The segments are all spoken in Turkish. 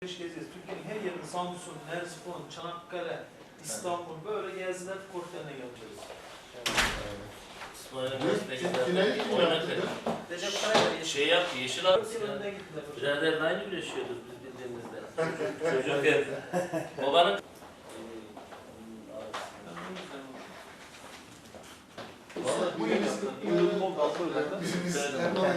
gezeceğiz. Türkiye'nin her yerinde Samsun, Mersin, Çanakkale, İstanbul böyle geziler kortlarına geleceğiz. Finali kim yaptı? Recep Kaya'da Şey yap, yeşil abi. Dört yıl önüne gittiler. Birader aynı güreşiyorduk biz bildiğimizde. Çocukken. Babanın Vallahi bu yıl Bizim Erdoğan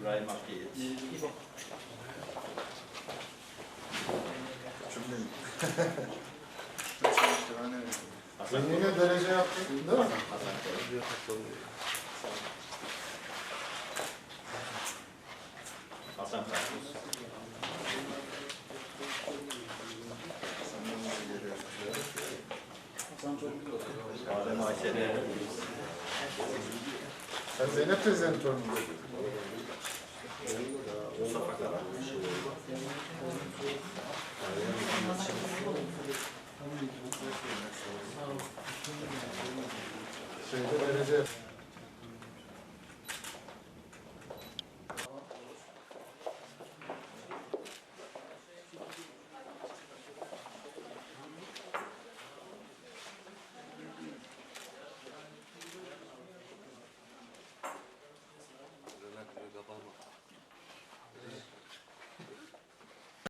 İbrahim Hakkı'yı. Cümleyi. Sen yine derece yaptın değil mi? Hasan Karpuz. Adem Ayşe'de. Sen Zeynep teyzenin torunu? Mustafa Karan. Şeyde derece